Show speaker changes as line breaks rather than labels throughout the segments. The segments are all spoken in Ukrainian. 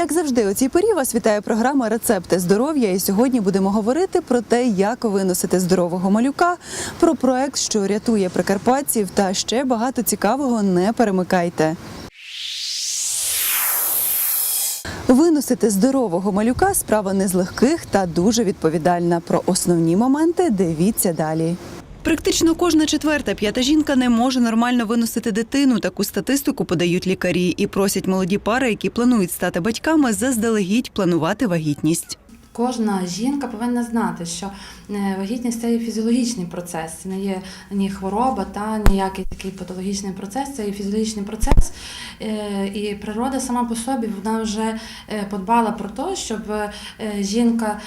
Як завжди, у цій порі вас вітає програма Рецепти здоров'я. І сьогодні будемо говорити про те, як виносити здорового малюка, про проект, що рятує прикарпатців, та ще багато цікавого. Не перемикайте. Виносити здорового малюка справа не з легких та дуже відповідальна. Про основні моменти дивіться далі. Практично кожна четверта п'ята жінка не може нормально виносити дитину. Таку статистику подають лікарі і просять молоді пари, які планують стати батьками, заздалегідь планувати вагітність.
Кожна жінка повинна знати, що е, вагітність це є фізіологічний процес, це не є ні хвороба, та ніякий такий патологічний процес, це є фізіологічний процес. Е, І природа сама по собі вона вже е, подбала про те, щоб жінка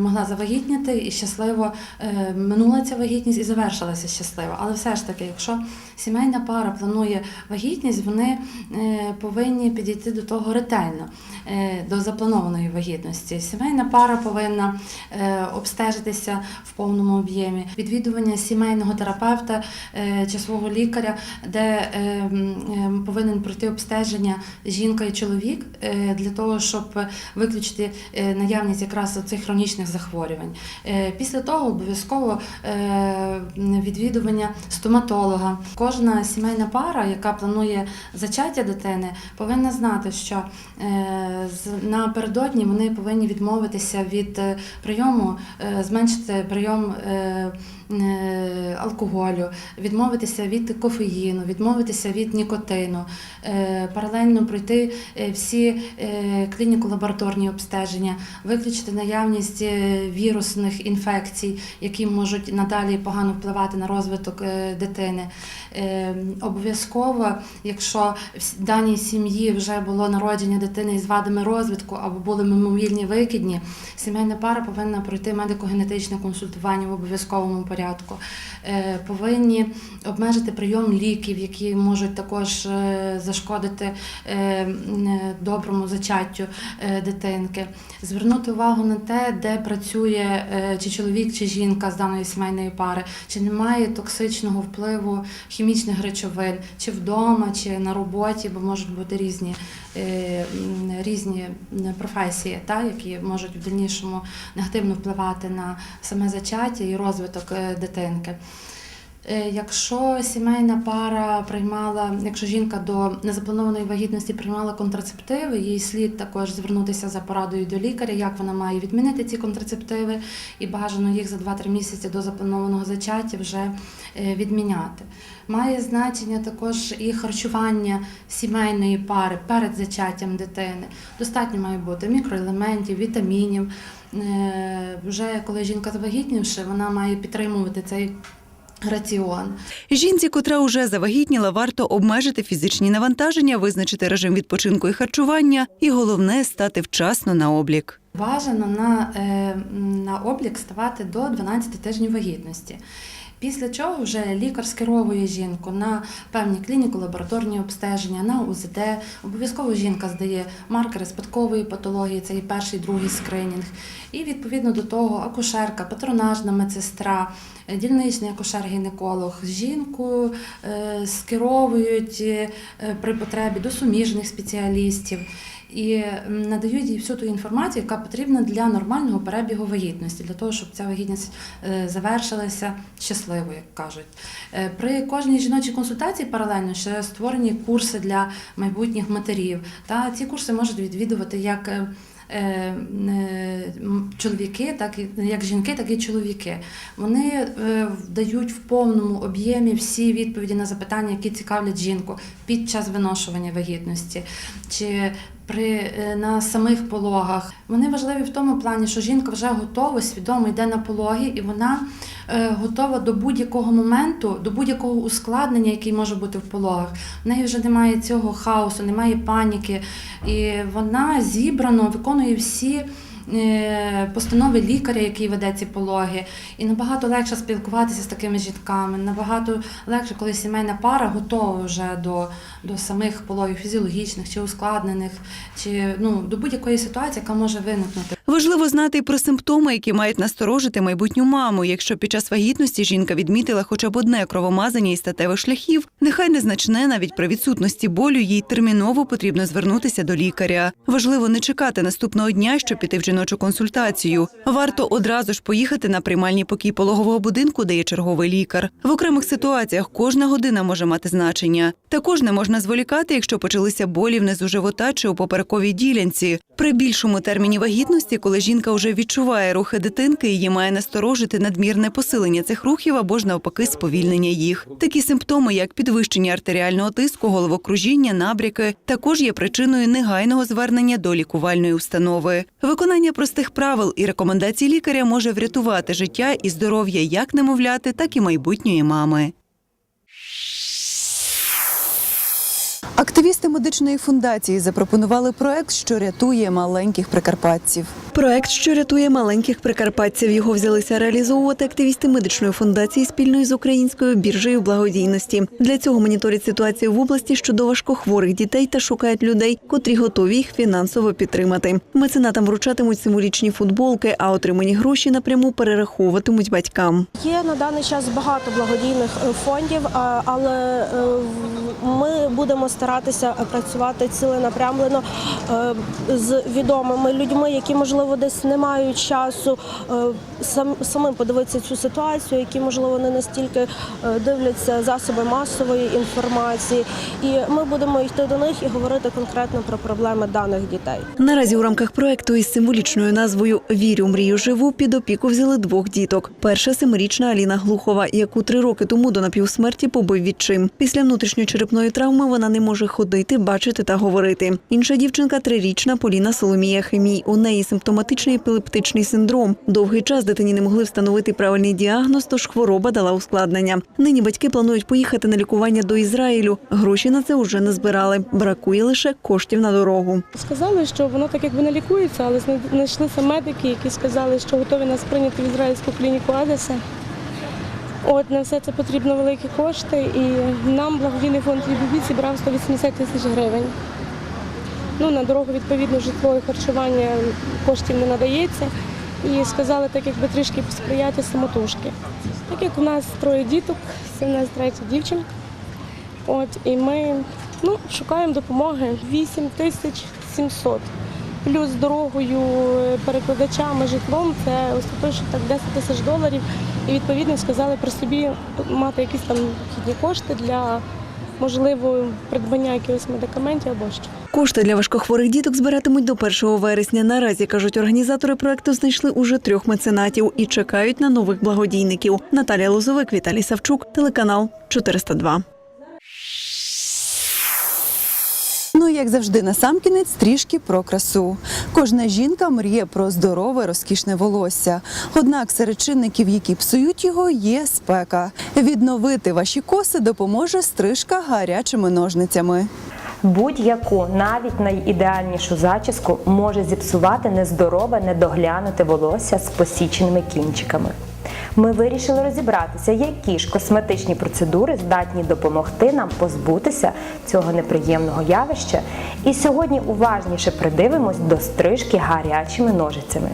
могла завагітніти і щасливо минула ця вагітність і завершилася щасливо. Але все ж таки, якщо сімейна пара планує вагітність, вони повинні підійти до того ретельно, до запланованої вагітності. Сімейна пара повинна е, обстежитися в повному об'ємі. Відвідування сімейного терапевта е, чи свого лікаря, де е, повинен пройти обстеження жінка і чоловік для того, щоб виключити наявність якраз цих хронічних захворювань. Після того обов'язково відвідування стоматолога. Кожна сімейна пара, яка планує зачаття дитини, повинна знати, що напередодні вони повинні відмовитися від е, прийому, е, зменшити прийом. Е, Алкоголю, відмовитися від кофеїну, відмовитися від нікотину, е, паралельно пройти е, всі клініко-лабораторні обстеження, виключити наявність вірусних інфекцій, які можуть надалі погано впливати на розвиток дитини. Обов'язково, якщо в даній сім'ї вже було народження дитини із вадами розвитку або були мимовільні викидні, сімейна пара повинна пройти медико-генетичне консультування в обов'язковому порядку. Е, Повинні обмежити прийом ліків, які можуть також е, зашкодити е, доброму зачаттю дитинки. Звернути увагу на те, де працює чи чоловік, чи жінка з даної сімейної пари, чи немає токсичного впливу хімічних речовин, чи вдома, чи на роботі, бо можуть бути різні, різні професії, та, які можуть в дальнішому негативно впливати на саме зачаття і розвиток дитинки. Е, Якщо сімейна пара приймала, якщо жінка до незапланованої вагітності приймала контрацептиви, їй слід також звернутися за порадою до лікаря, як вона має відмінити ці контрацептиви, і бажано їх за 2-3 місяці до запланованого зачаття вже е, відміняти. Має значення також і харчування сімейної пари перед зачаттям дитини. Достатньо має бути мікроелементів, вітамінів. Е, Вже коли жінка завагітнівши, вона має підтримувати цей раціон.
Жінці, котра уже завагітніла, варто обмежити фізичні навантаження, визначити режим відпочинку і харчування, і головне стати вчасно на облік.
Бажано на, е, на облік ставати до 12 тижнів вагітності. Після чого вже лікар скеровує жінку на певні клініко-лабораторні обстеження, на УЗД. Обов'язково жінка здає маркери спадкової патології, це і перший, другий скринінг. І відповідно до того акушерка, патронажна медсестра, е, дільничний акушер-гінеколог жінку е, скеровують е, при потребі до суміжних спеціалістів і надають їй всю ту інформацію, яка потрібна для нормального перебігу вагітності, для того, щоб ця вагітність е, завершилася щасливо, як кажуть. Е, При кожній жіночій консультації паралельно ще створені курси для майбутніх матерів. Та ці курси можуть відвідувати як е, чоловіки, так і як жінки, так і чоловіки. Вони дають в повному об'ємі всі відповіді на запитання, які цікавлять жінку під час виношування вагітності. Чи при е, на самих пологах вони важливі в тому плані, що жінка вже готова, свідомо йде на пологи, і вона е, готова до будь-якого моменту, до будь-якого ускладнення, який може бути в пологах. В неї вже немає цього хаосу, немає паніки, і вона зібрано виконує всі. Е, Постанови лікаря, який веде ці пологи, і набагато легше спілкуватися з такими жінками. Набагато легше, коли сімейна пара готова вже до, до самих пологів фізіологічних чи ускладнених, чи ну до будь-якої ситуації, яка може виникнути.
Важливо знати і про симптоми, які мають насторожити майбутню маму. Якщо під час вагітності жінка відмітила хоча б одне кровомазання із статевих шляхів, нехай незначне навіть при відсутності болю, їй терміново потрібно звернутися до лікаря. Важливо не чекати наступного дня, щоб піти в жіночу консультацію. Варто одразу ж поїхати на приймальний покій пологового будинку, де є черговий лікар. В окремих ситуаціях кожна година може мати значення. Також не можна зволікати, якщо почалися болі внизу живота чи у поперековій ділянці. При більшому терміні вагітності, коли жінка вже відчуває рухи дитинки, її має насторожити надмірне посилення цих рухів або ж навпаки сповільнення їх. Такі симптоми, як підвищення артеріального тиску, головокружіння, набряки, також є причиною негайного звернення до лікувальної установи. Виконання простих правил і рекомендацій лікаря може врятувати життя і здоров'я як немовляти, так і майбутньої мами. Активісти медичної фундації запропонували проект, що рятує маленьких прикарпатців. Проект, що рятує маленьких прикарпатців, його взялися реалізовувати активісти медичної фундації спільно з українською біржею благодійності. Для цього моніторять ситуацію в області щодо важкохворих дітей та шукають людей, котрі готові їх фінансово підтримати. Меценатам вручатимуть символічні футболки, а отримані гроші напряму перераховуватимуть батькам.
Є на даний час багато благодійних е, фондів, але е, ми будемо старатися працювати ціленапрямлено е, з відомими людьми, які можливо десь не мають часу е, самим подивитися цю ситуацію, які можливо не настільки е, дивляться засоби масової інформації. І ми будемо йти до них і говорити конкретно про проблеми даних дітей.
Наразі у рамках проекту із символічною назвою Вірю, мрію живу під опіку взяли двох діток. Перша семирічна Аліна Глухова, яку три роки тому до напівсмерті побив відчим. Після внутрішньочерепної травми вона не може ходити, бачити та говорити. Інша дівчинка трирічна Поліна Соломія Хемій. У неї симптоматичний епілептичний синдром. Довгий час дитині не могли встановити правильний діагноз, тож хвороба дала ускладнення. Нині батьки планують поїхати на лікування до Ізраїлю. Гроші на це вже не збирали. Бракує лише коштів на дорогу.
Сказали, що воно так якби не лікується, але зна- знайшлися медики, які сказали, що готові нас прийняти в ізраїльську клініку Адеса. От на все це потрібно великі кошти, і нам благодійний фонд «Лібібі» зібрав 180 тисяч гривень. Ну, на дорогу, відповідно, житло і харчування коштів не надається. І сказали, так якби трішки посприяти самотужки. Так як у нас троє діток, це в нас третя дівчинка. От і ми ну, шукаємо допомоги 8 тисяч 700. Плюс дорогою, е, перекладачами, житлом це остаточно так 10 тисяч доларів. І відповідно сказали при собі мати якісь там хідні кошти для можливо придбання якихось медикаментів або що.
Кошти для важкохворих діток збиратимуть до 1 вересня. Наразі кажуть, організатори проекту знайшли уже трьох меценатів і чекають на нових благодійників. Наталія Лозовик, Віталій Савчук, телеканал 402. Як завжди, на сам кінець трішки про красу. Кожна жінка мріє про здорове, розкішне волосся. Однак серед чинників, які псують його, є спека. Відновити ваші коси допоможе стрижка гарячими ножницями.
Будь-яку, навіть найідеальнішу зачіску може зіпсувати нездорове, недоглянуте волосся з посіченими кінчиками. Ми вирішили розібратися, які ж косметичні процедури здатні допомогти нам позбутися цього неприємного явища. І сьогодні уважніше придивимось до стрижки гарячими ножицями.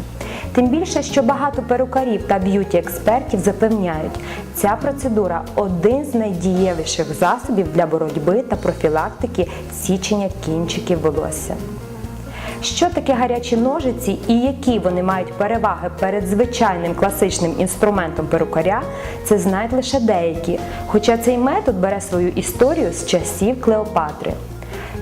Тим більше, що багато перукарів та б'юті-експертів запевняють, ця процедура один з найдієвіших засобів для боротьби та профілактики січення кінчиків волосся. Що таке гарячі ножиці і які вони мають переваги перед звичайним класичним інструментом перукаря, це знають лише деякі. Хоча цей метод бере свою історію з часів Клеопатри.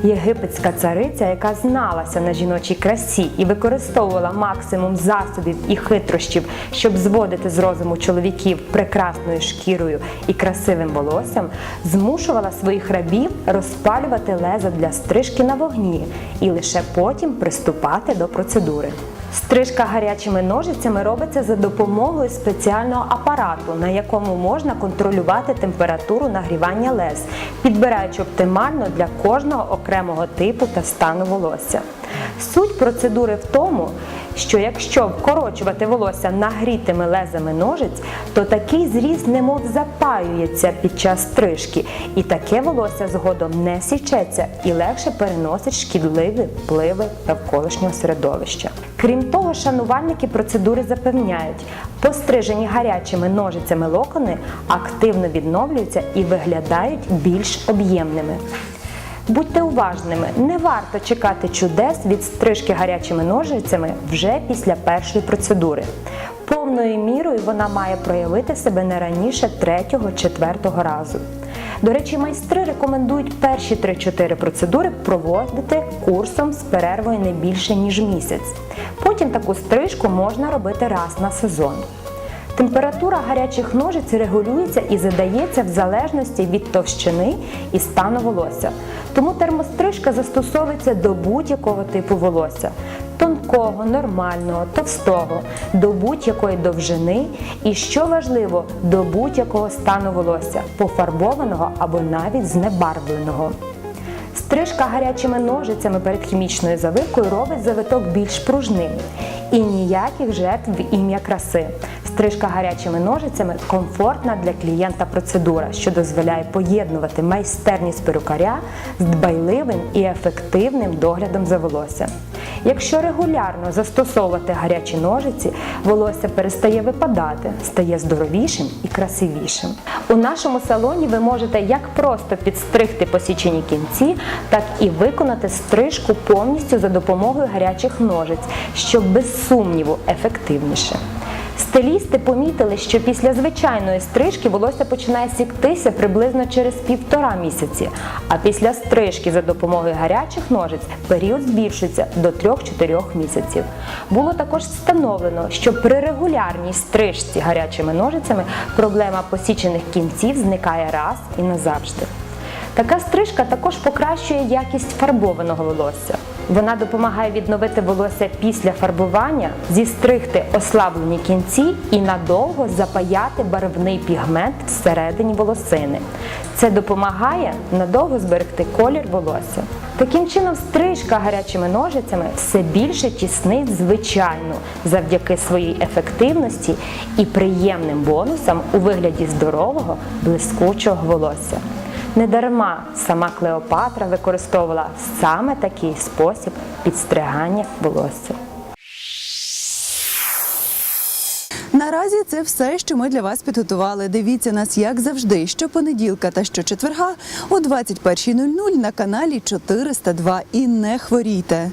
Єгипетська цариця, яка зналася на жіночій красі і використовувала максимум засобів і хитрощів, щоб зводити з розуму чоловіків прекрасною шкірою і красивим волоссям, змушувала своїх рабів розпалювати леза для стрижки на вогні і лише потім приступати до процедури. Стрижка гарячими ножицями робиться за допомогою спеціального апарату, на якому можна контролювати температуру нагрівання лез, підбираючи оптимально для кожного окремого типу та стану волосся. Суть процедури в тому, що якщо вкорочувати волосся нагрітими лезами ножиць, то такий зріз немов запаюється під час стрижки, і таке волосся згодом не січеться і легше переносить шкідливі впливи навколишнього середовища. Крім того, шанувальники процедури запевняють, пострижені гарячими ножицями локони активно відновлюються і виглядають більш об'ємними. Будьте уважними, не варто чекати чудес від стрижки гарячими ножицями вже після першої процедури. Повною мірою вона має проявити себе не раніше 3-4 разу. До речі, майстри рекомендують перші 3-4 процедури проводити курсом з перервою не більше ніж місяць. Потім таку стрижку можна робити раз на сезон. Температура гарячих ножиць регулюється і задається в залежності від товщини і стану волосся. Тому термострижка застосовується до будь-якого типу волосся тонкого, нормального, товстого, до будь-якої довжини і, що важливо, до будь-якого стану волосся, пофарбованого або навіть знебарвленого. Стрижка гарячими ножицями перед хімічною завивкою робить завиток більш пружним. І ніяких жертв в ім'я краси. Стрижка гарячими ножицями комфортна для клієнта процедура, що дозволяє поєднувати майстерність перукаря з дбайливим і ефективним доглядом за волоссям. Якщо регулярно застосовувати гарячі ножиці, волосся перестає випадати, стає здоровішим і красивішим. У нашому салоні ви можете як просто підстригти посічені кінці, так і виконати стрижку повністю за допомогою гарячих ножиць, що без сумніву ефективніше. Стилісти помітили, що після звичайної стрижки волосся починає сіктися приблизно через півтора місяці, а після стрижки за допомогою гарячих ножиць період збільшується до 3-4 місяців. Було також встановлено, що при регулярній стрижці гарячими ножицями проблема посічених кінців зникає раз і назавжди. Така стрижка також покращує якість фарбованого волосся. Вона допомагає відновити волосся після фарбування, зістригти ослаблені кінці і надовго запаяти барвний пігмент всередині волосини. Це допомагає надовго зберегти колір волосся. Таким чином, стрижка гарячими ножицями все більше тіснить звичайну завдяки своїй ефективності і приємним бонусам у вигляді здорового, блискучого волосся. Недарма сама Клеопатра використовувала саме такий спосіб підстригання волосся.
Наразі це все, що ми для вас підготували. Дивіться нас, як завжди, щопонеділка та щочетверга о 21.00 на каналі 402 і не хворійте.